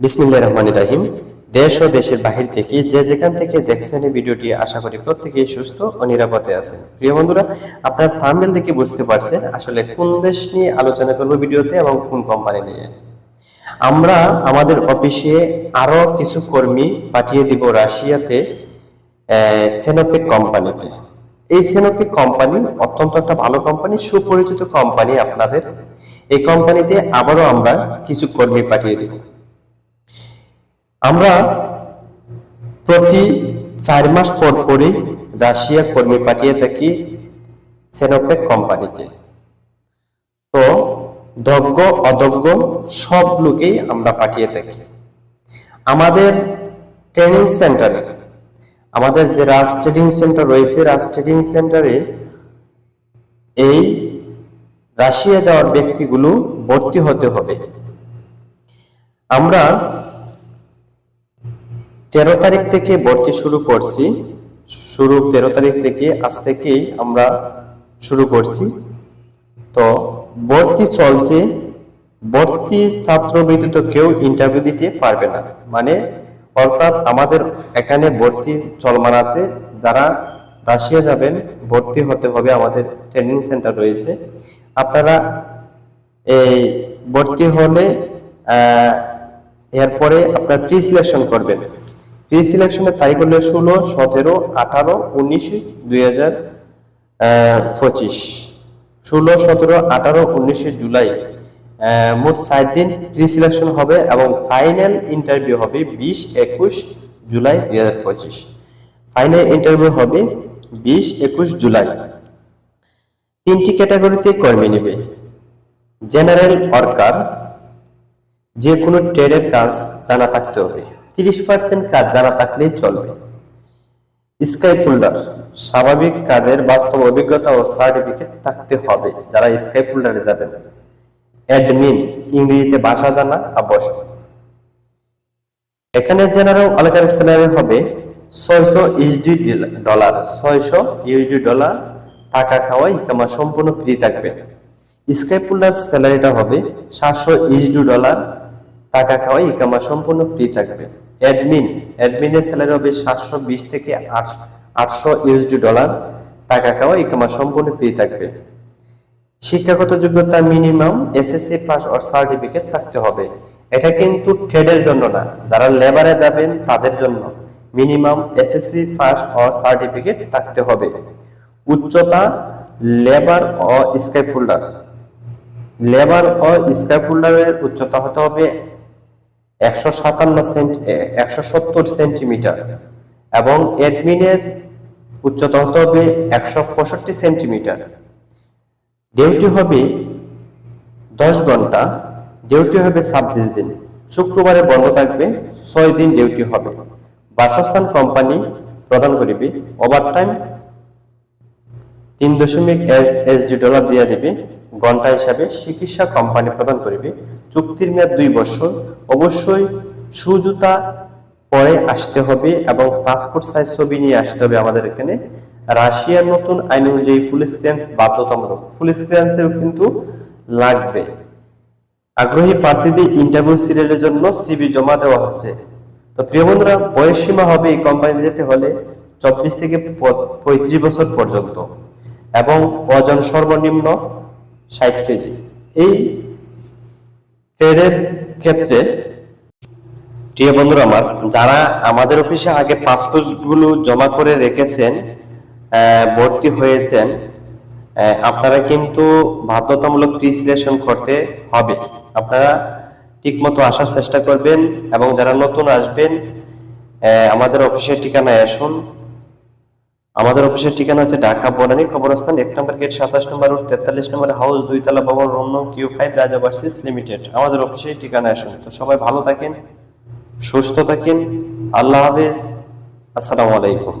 বিসমিল্লাহ রহমান রাহিম। দেশ ও দেশের বাহির থেকে যে যেখান থেকে দেখছেন এই ভিডিওটি, আশা করি প্রত্যেকেই সুস্থ ও নিরাপদে আছেন। প্রিয় বন্ধুরা, আপনার থাম্বেল দেখে বুঝতে পারছেন আসলে কোন দেশ নিয়ে আলোচনা করব ভিডিওতে এবং কোন কোম্পানি নিয়ে। আমরা আমাদের অফিসে আরও কিছু কর্মী পাঠিয়ে দিব রাশিয়াতে সেনোপিক কোম্পানিতে এই সেনোপিক কোম্পানি অত্যন্ত একটা ভালো কোম্পানি সুপরিচিত কোম্পানি আপনাদের। এই কোম্পানিতে আবারও আমরা কিছু কর্মী পাঠিয়ে দিব। আমরা প্রতি চার মাস পর পরই রাশিয়া কর্মী পাঠিয়ে থাকি সেনোপেক কোম্পানিতে তো দজ্ঞ অদজ্ঞ সব লোকেই আমরা পাঠিয়ে থাকি। আমাদের ট্রেনিং সেন্টারে আমাদের যে রাজ ট্রেনিং সেন্টার রয়েছে, রাজ ট্রেনিং সেন্টারে এই রাশিয়া যাওয়ার ব্যক্তিগুলো ভর্তি হতে হবে। আমরা তেরো তারিখ থেকে ভর্তি শুরু করছি। শুরু তেরো তারিখ থেকে আজ থেকেই আমরা শুরু করছি। তো ভর্তি চলছে। ভর্তি ছাত্র ব্যতীত কেউ ইন্টারভিউ দিতে পারবে না। মানে অর্থাৎ আমাদের এখানে ভর্তি চলমান আছে। যারা রাশিয়া যাবেন, ভর্তি হতে হবে আমাদের ট্রেনিং সেন্টার রয়েছে। আপনারা এই ভর্তি হলে এরপরে আপনার প্রি সিলেকশন করবেন। প্রি সিলেকশনের তারিখ হলো ষোলো, সতেরো, আঠারো, উনিশ, দুই হাজার পঁচিশ। ষোলো, সতেরো, আঠারো, উনিশে জুলাই মোট চার দিন প্রি সিলেকশন হবে এবং ফাইনাল ইন্টারভিউ হবে বিশ, একুশ জুলাই দুই হাজার পঁচিশ। ফাইনাল ইন্টারভিউ হবে বিশ, একুশ জুলাই। তিনটি ক্যাটাগরিতে কর্মী নেবে। জেনারেল ওয়ার্কার যে কোনো ট্রেডের কাজ জানা থাকতে হবে। তিরিশ পার্সেন্ট কাজ জানা থাকলেই চলবে। স্কাই ফোল্ডার, স্বাভাবিক কাজের বাস্তব অভিজ্ঞতা ও সার্টিফিকেট থাকতে হবে, যারা স্কাই ফোল্ডারে যাবেন। অ্যাডমিন, ইংরেজিতে ভাষা জানা আবশ্যক। এখানে জেনারেল আলাকার স্যালারি হবে ছয়শো ইউএসডি ডলার, ছয়শো ইউএসডি ডলার, টাকা খাওয়া ইকামা সম্পূর্ণ ফ্রি থাকবে। স্কাই পুলার স্যালারিটা হবে সাতশো ইউএসডি ডলার টাকা খাওয়া ইকামা সম্পূর্ণ ফ্রি থাকবে। অ্যাডমিন অ্যাডমিনের স্যালারি হবে সাতশো বিশ থেকে আটশো ইউএসডি ডলার টাকা খাওয়া ইকামা সম্পূর্ণ ফ্রি থাকবে। শিক্ষাগত যোগ্যতা minimum SSC pass or certificate থাকতে হবে। এটা কিন্তু ট্রেডের জন্য না। যারা লেবারে যাবেন, তাদের জন্য minimum SSC pass or certificate থাকতে হবে। উচ্চতা লেবার ও স্কাই ফোল্ডার লেবার ও স্কাই ফোল্ডারের উচ্চতা হতে হবে একশো সাতান্ন একশো সত্তর সেন্টিমিটার এবং অ্যাডমিনের উচ্চতা হতে হবে একশো পঁয়ষট্টি সেন্টিমিটার। ডিউটি হবে দশ ঘণ্টা, ডিউটি হবে ছাব্বিশ দিন। শুক্রবারে বন্ধ থাকবে, ছয় দিন ডিউটি হবে। বাসস্থান কোম্পানি প্রদান করিবে ওভারটাইম তিন দশমিক এসডি ডলার দিয়ে দিবে। ঘণ্টা হিসাবে চিকিৎসা কোম্পানি প্রদান করিবে। চুক্তির মেয়াদ দুই বছর। অবশ্যই সুজুতা পরে আসতে হবে এবং পাসপোর্ট সাইজ ছবি নিয়ে আসতে হবে আমাদের এখানে। রাশিয়ার নতুন আইন অনুযায়ী ফুল স্ক্রিয়েন্স বাধ্যতামূলক। ফুল স্ক্রিয়েন্সের কিন্তু লাগবে। আগ্রহী প্রার্থীদের ইন্টারভিউ সিরিয়ালের জন্য সিবি জমা দেওয়া হচ্ছে। তো প্রিয় বন্ধুরা, বয়স সীমা হবে এই কোম্পানিতে যেতে হলে চব্বিশ থেকে পঁয়ত্রিশ বছর পর্যন্ত। এবং ওজন সর্বনিম্ন ষাট কেজি। এই ট্রেডের ক্ষেত্রে, প্রিয় বন্ধুরা আমার, যারা আমাদের অফিসে আগে পাসপোর্টগুলো জমা করে রেখেছেন ভর্তি হয়েছেন আপনারা কিন্তু বাধ্যতামূলক প্রিসিলেকশন করতে হবে। আপনারা ঠিকমতো আসার চেষ্টা করবেন এবং যারা নতুন আসবেন আমাদের অফিসের ঠিকানায় আসুন। আমাদের অফিসের ঠিকানা হচ্ছে ঢাকা বনানী কবরস্থান, এক নম্বর গেট, সাতাশ নম্বর রোড, তেতাল্লিশ নম্বর হাউস, দুইতলা ভবন, রুম নং কিউ ফাইভ, রাজা ভার্সিস লিমিটেড। আমাদের অফিসের ঠিকানা আসুন। তো সবাই ভালো থাকেন, সুস্থ থাকেন। আল্লাহ হাফেজ। আসসালামু আলাইকুম।